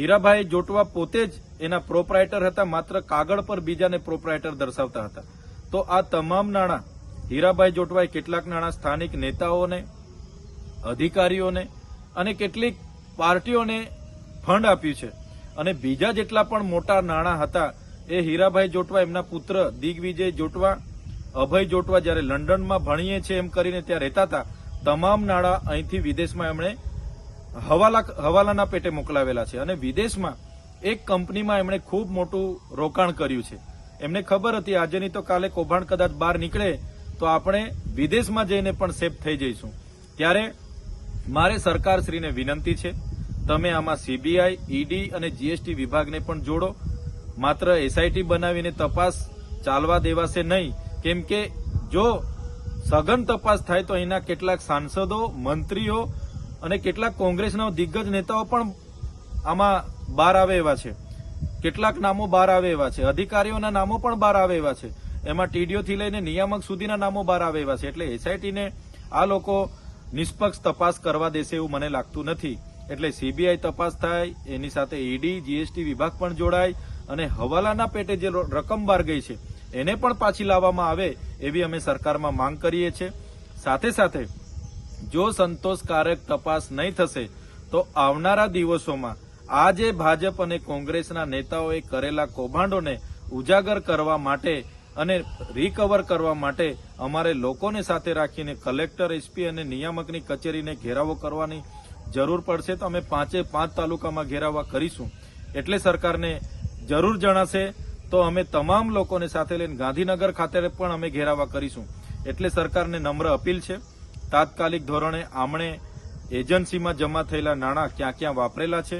હીરાભાઈ જોટવા પોતે જ એના પ્રોપરાઇટર હતા, માત્ર કાગળ પર બીજાને પ્રોપરાઇટર દર્શાવતા હતા. તો આ તમામ નાણાં હીરાભાઈ જોટવાએ કેટલાક નાણાં સ્થાનિક નેતાઓને, અધિકારીઓને અને કેટલીક પાર્ટીઓને ફંડ આપ્યું છે. અને બીજા જેટલા પણ મોટા નાણાં હતા, એ હીરાભાઈ જોટવા, એમના પુત્ર દિગ્વિજય જોટવા, અભય જોટવા જ્યારે લંડનમાં ભણીએ છીએ એમ કરીને ત્યાં રહેતા હતા, તમામ નાણાં અહીંથી વિદેશમાં એમણે હવાલા હવાલાના પેટે મોકલાવેલા છે. અને વિદેશમાં એક કંપનીમાં એમણે ખૂબ મોટું રોકાણ કર્યું છે. એમને ખબર હતી, આજે નહીં તો કાલે કૌભાંડ કદાચ બહાર નીકળે, તો આપણે વિદેશમાં જઈને પણ સેફ થઈ જઈશું. ત્યારે મારે સરકારશ્રીને વિનંતી છે, તમે આમાં સીબીઆઈ ઈડી અને જીએસટી વિભાગને પણ જોડો. માત્ર એસઆઈટી બનાવીને તપાસ ચાલવા દેવાશે નહીં. કેમ કે જો સઘન તપાસ થાય તો અહીંના કેટલાક સાંસદો, મંત્રીઓ અને કેટલાક કોંગ્રેસના દિગ્ગજ નેતાઓ પણ આમાં બહાર આવે એવા છે. કેટલાક નામો બહાર આવે એવા છે. અધિકારીઓના નામો પણ બહાર આવે એવા છે. એમાં ટીડીઓથી લઈને નિયામક સુધીના નામો બહાર આવે એવા છે. એટલે એસઆઈટીને આ લોકો નિષ્પક્ષ તપાસ કરવા દેશે એવું મને લાગતું નથી. એટલે સીબીઆઈ તપાસ થાય, એની સાથે ઈડી, જીએસટી વિભાગ પણ જોડાય અને હવાલાના પેટે જે રકમ બહાર ગઈ છે, એને પણ પાછી લાવવામાં આવે એવી અમે સરકારમાં માંગ કરીએ છીએ. સાથે સાથે જો સંતોષકારક તપાસ નહીં થશે, તો આવનારા દિવસોમાં આજે ભાજપ અને કોંગ્રેસના નેતાઓએ કરેલા કૌભાંડોને ઉજાગર કરવા માટે અને રિકવર કરવા માટે અમારે લોકોને સાથે રાખીને કલેક્ટર એસપી અને નિયામકની કચેરીને ઘેરાવો કરવાની જરૂર પડશે. તો અમે પાંચે પાંચ તાલુકામાં ઘેરાવા કરીશું. એટલે સરકારને જરૂર જણાશે, તો અમે તમામ લોકોને સાથે લઈને ગાંધીનગર ખાતે પણ અમે ઘેરાવા કરીશું. એટલે સરકારને નમ્ર અપીલ છે. તાત્કાલિક ધોરણે આમણે એજન્સીમાં જમા થયેલા નાણાં ક્યાં ક્યાં વાપરેલા છે?